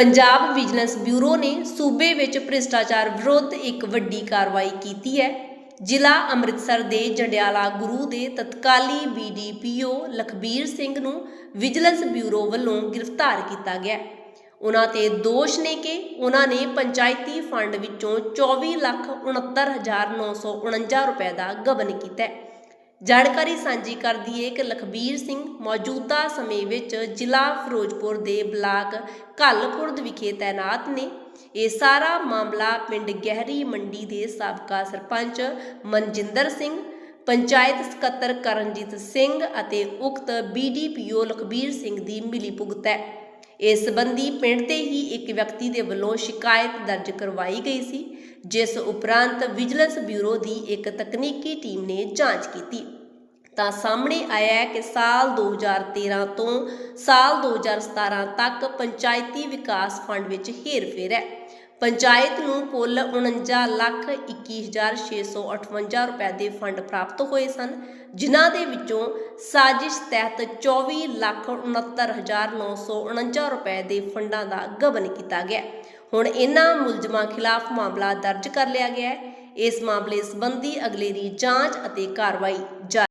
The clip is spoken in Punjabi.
ਪੰਜਾਬ ਵਿਜੀਲੈਂਸ ਬਿਊਰੋ ਨੇ ਸੂਬੇ ਵਿੱਚ ਭ੍ਰਿਸ਼ਟਾਚਾਰ ਵਿਰੁੱਧ ਇੱਕ ਵੱਡੀ ਕਾਰਵਾਈ ਕੀਤੀ ਹੈ। ਜ਼ਿਲ੍ਹਾ ਅੰਮ੍ਰਿਤਸਰ ਦੇ ਜੰਡਿਆਲਾ ਗੁਰੂ ਦੇ ਤਤਕਾਲੀ ਬੀਡੀਪੀਓ ਲਖਬੀਰ ਸਿੰਘ ਨੂੰ ਵਿਜੀਲੈਂਸ ਬਿਊਰੋ ਵੱਲੋਂ ਗ੍ਰਿਫਤਾਰ ਕੀਤਾ ਗਿਆ। ਉਹਨਾਂ ਤੇ ਦੋਸ਼ ਨੇ ਕਿ ਉਹਨਾਂ ਨੇ ਪੰਚਾਇਤੀ ਫੰਡ ਵਿੱਚੋਂ 24,69,949 ਰੁਪਏ ਦਾ ਗਬਨ ਕੀਤਾ ਹੈ। ਜਾਣਕਾਰੀ ਸਾਂਝੀ ਕਰਦੀ ਹੈ ਕਿ ਲਖਬੀਰ ਸਿੰਘ ਮੌਜੂਦਾ ਸਮੇਂ ਵਿੱਚ ਜ਼ਿਲ੍ਹਾ ਫਿਰੋਜ਼ਪੁਰ ਦੇ ਬਲਾਕ ਘੱਲਖੁਰਦ ਵਿਖੇ ਤਾਇਨਾਤ ਨੇ। ਇਹ ਸਾਰਾ ਮਾਮਲਾ ਪਿੰਡ ਗਹਿਰੀ ਮੰਡੀ ਦੇ ਸਾਬਕਾ ਸਰਪੰਚ ਮਨਜਿੰਦਰ ਸਿੰਘ, ਪੰਚਾਇਤ ਸਕੱਤਰ ਕਰਨਜੀਤ ਸਿੰਘ ਅਤੇ ਉਕਤ ਬੀਡੀਪੀਓ ਲਖਬੀਰ ਸਿੰਘ ਦੀ ਮਿਲੀਭੁਗਤ ਹੈ। ਇਸ ਸੰਬੰਧੀ ਪਿੰਡ ਦੇ ਹੀ ਇੱਕ ਵਿਅਕਤੀ ਦੇ ਵੱਲੋਂ ਸ਼ਿਕਾਇਤ ਦਰਜ ਕਰਵਾਈ ਗਈ ਸੀ, ਜਿਸ ਉਪਰੰਤ ਵਿਜੀਲੈਂਸ ਬਿਊਰੋ ਦੀ ਇੱਕ ਤਕਨੀਕੀ ਟੀਮ ਨੇ ਜਾਂਚ ਕੀਤੀ। ਤਾਂ ਸਾਹਮਣੇ ਆਇਆ ਹੈ ਕਿ ਸਾਲ 2013 ਤੋਂ ਸਾਲ 2017 ਤੱਕ ਪੰਚਾਇਤੀ ਵਿਕਾਸ ਫੰਡ ਵਿੱਚ ਹੇਰਫੇਰ ਹੈ। ਪੰਚਾਇਤ ਨੂੰ ਕੁੱਲ 49,21,658 ਰੁਪਏ ਦੇ ਫੰਡ ਪ੍ਰਾਪਤ ਹੋਏ ਸਨ ਜਿਨ੍ਹਾਂ ਦੇ ਵਿੱਚੋਂ ਸਾਜ਼ਿਸ਼ ਤਹਿਤ 24,69,949 ਰੁਪਏ ਦੇ ਫੰਡਾਂ ਦਾ ਗਬਨ ਕੀਤਾ ਗਿਆ। ਹੁਣ ਇਹਨਾਂ ਮੁਲਜ਼ਮਾਂ ਖਿਲਾਫ ਮਾਮਲਾ ਦਰਜ ਕਰ ਲਿਆ ਗਿਆ ਹੈ। ਇਸ ਮਾਮਲੇ ਸੰਬੰਧੀ ਅਗਲੇਰੀ ਜਾਂਚ ਅਤੇ ਕਾਰਵਾਈ ਜਾਰੀ